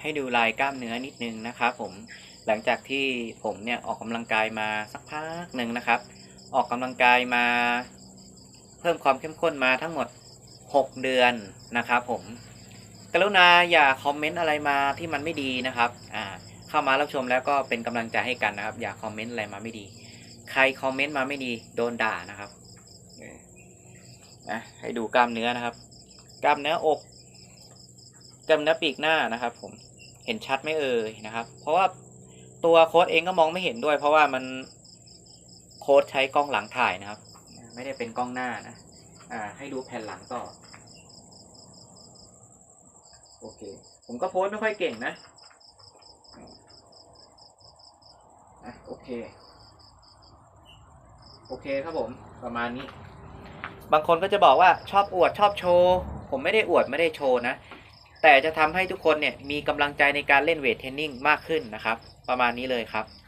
ให้ดูลายกล้ามเนื้อนิดนึงนะครับผมหลังจากที่ผมเนี่ยออกกำลังกายมาสักพักหนึ่งนะครับ ออกกำลังกายมาเพิ่มความเข้มข้นมาทั้งหมด 6 เดือนนะครับผมกรุณาอย่าคอมเมนต์อะไรมาที่มันไม่ดีนะครับอ่าเข้ามารับชมแล้วก็เป็นกำลังใจให้กันนะครับ อย่าคอมเมนต์อะไรมาไม่ดี ใครคอมเมนต์มาไม่ดีโดนด่านะครับนะให้ดูกล้ามเนื้อนะครับ กล้ามเนื้ออก กล้ามเนื้อปีกหน้านะครับ ผมเห็นชัดไหมเอ่ยนะครับ เพราะว่าตัวโค้ดเองก็มองไม่เห็นด้วย เพราะว่ามันโค้ดใช้กล้องหลังถ่ายนะครับ ไม่ได้เป็นกล้องหน้านะอ่า ให้ดูแผ่นหลังต่อ โอเค ผมก็โพสไม่ค่อยเก่งนะอะโอเค โอเคครับผมประมาณนี้ บางคนก็จะบอกว่าชอบอวดชอบโชว์ ผมไม่ได้อวดไม่ได้โชว์นะ แต่จะทำให้ทุกคนเนี่ยมีกำลังใจในการเล่นเวทเทรนนิ่งมากขึ้นนะครับ ประมาณนี้เลยครับ